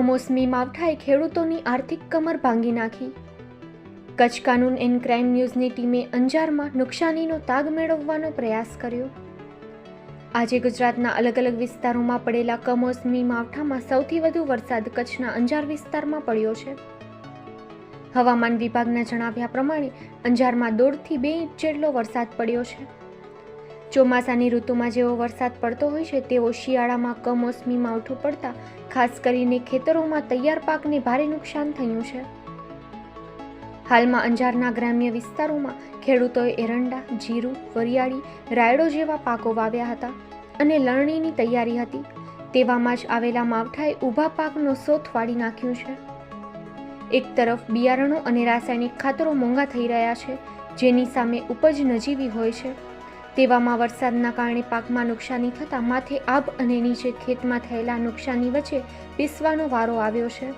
કમોસમી માવઠાએ ખેડૂતોની આર્થિક કમર ભાંગી નાખી. કચ્છ કાનૂન એન્ડ ક્રાઇમ ન્યૂઝની ટીમે અંજારમાં નુકસાનીનો તાગ મેળવવાનો પ્રયાસ કર્યો. આજે ગુજરાતના અલગ અલગ વિસ્તારોમાં પડેલા કમોસમી માવઠામાં સૌથી વધુ વરસાદ કચ્છના અંજાર વિસ્તારમાં પડ્યો છે. હવામાન વિભાગના જણાવ્યા પ્રમાણે અંજારમાં દોઢથી બે ઇંચ જેટલો વરસાદ પડ્યો છે. ચોમાસાની ઋતુમાં જેવો વરસાદ પડતો હોય છે, તેવો શિયાળામાં કમોસમી માવઠું પડતા, ખાસ કરીને ખેતરોમાં તૈયાર પાકને ભારે નુકસાન થયું છે. હાલમાં અંજારના ગ્રામ્ય વિસ્તારોમાં ખેડૂતોએ એરંડા, જીરું, વરિયાળી, રાયડો જેવા પાકો વાવ્યા હતા અને લણણીની તૈયારી હતી. તેવામાં જ આવેલા માવઠાએ ઊભા પાકનો સોથ વાળી નાખ્યું છે. એક તરફ બિયારણો અને રાસાયણિક ખાતરો મોંઘા થઈ રહ્યા છે, જેની સામે ઉપજ નજીવી હોય છે. તેવામાં વરસાદના કારણે પાકમાં નુકસાની થતાં માથે આબ અને નીચે ખેતમાં થયેલા નુકસાની વચ્ચે પીસવાનો વારો આવ્યો છે.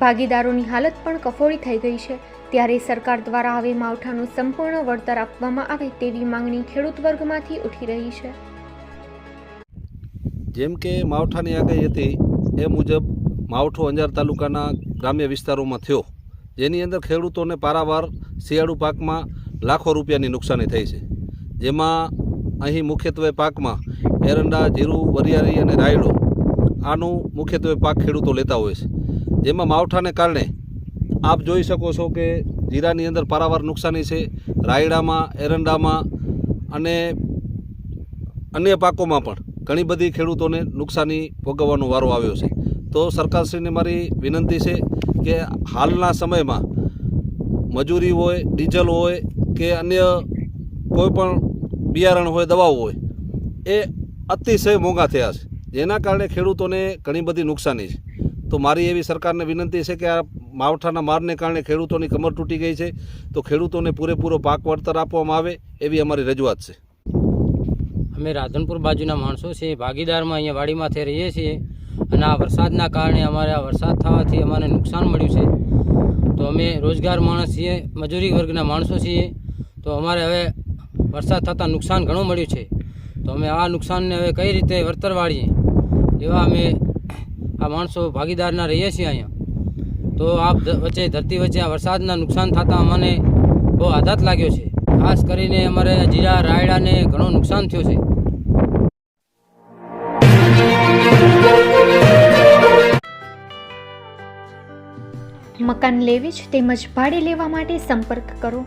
ભાગીદારોની હાલત પણ કફોડી થઈ ગઈ છે. ત્યારે સરકાર દ્વારા હવે માવઠાનું સંપૂર્ણ વળતર આપવામાં આવે તેવી માંગણી ખેડૂત વર્ગમાંથી ઉઠી રહી છે. જેમ કે માવઠાની આગાહી હતી, એ મુજબ માવઠો અંજાર તાલુકાના ગ્રામ્ય વિસ્તારોમાં થયો. જેની અંદર ખેડૂતોને પારાવાર શિયાળુ પાકમાં લાખો રૂપિયાની નુકસાની થઈ છે. જેમાં અહીં મુખ્યત્વે પાકમાં એરંડા, જીરું, વરિયાળી અને રાયડો આનું મુખ્યત્વે પાક ખેડૂતો લેતા હોય છે. જેમાં માવઠાને કારણે આપ જોઈ શકો છો કે જીરાની અંદર પારાવાર નુકસાની છે. રાયડામાં, એરંડામાં અને અન્ય પાકોમાં પણ ઘણી બધી ખેડૂતોને નુકસાની ભોગવવાનો વારો આવ્યો છે. તો સરકારશ્રીને મારી વિનંતી છે કે હાલના સમયમાં મજૂરી હોય, ડીઝલ હોય કે અન્ય કોઈ પણ બિયારણ હોય, દવાઓ હોય, એ અતિશય મોંઘા થયા છે. જેના કારણે ખેડૂતોને ઘણી બધી નુકસાની છે. તો મારી એવી સરકારને વિનંતી છે કે આ માવઠાના મારને કારણે ખેડૂતોની કમર તૂટી ગઈ છે, તો ખેડૂતોને પૂરેપૂરો પાક વળતર આપવામાં આવે એવી અમારી રજૂઆત છે. અમે રાધનપુર બાજુના માણસો છીએ, ભાગીદારમાં અહીંયા વાડીમાંથી રહીએ છીએ અને આ વરસાદના કારણે અમારે આ વરસાદ થવાથી અમારે નુકસાન મળ્યું છે. તો અમે રોજગાર માણસ છીએ, મજૂરી વર્ગના માણસો છીએ તો અમારે હવે વરસાદ થતાં નુકસાન ઘણું મળ્યું છે. તો અમે આ નુકસાનને હવે કઈ રીતે વળતર વાળીએ? એવા અમે આ માણસો ભાગીદારના રહીએ છીએ અહીંયા. તો આ વચ્ચે, ધરતી વચ્ચે આ વરસાદના નુકસાન થતાં અમને બહુ આઘાત લાગ્યો છે. ખાસ કરીને અમારે જીરા, રાયડાને ઘણું નુકસાન થયું છે. મકાન લેવી જ તેમજ ભાડે લેવા માટે સંપર્ક કરો.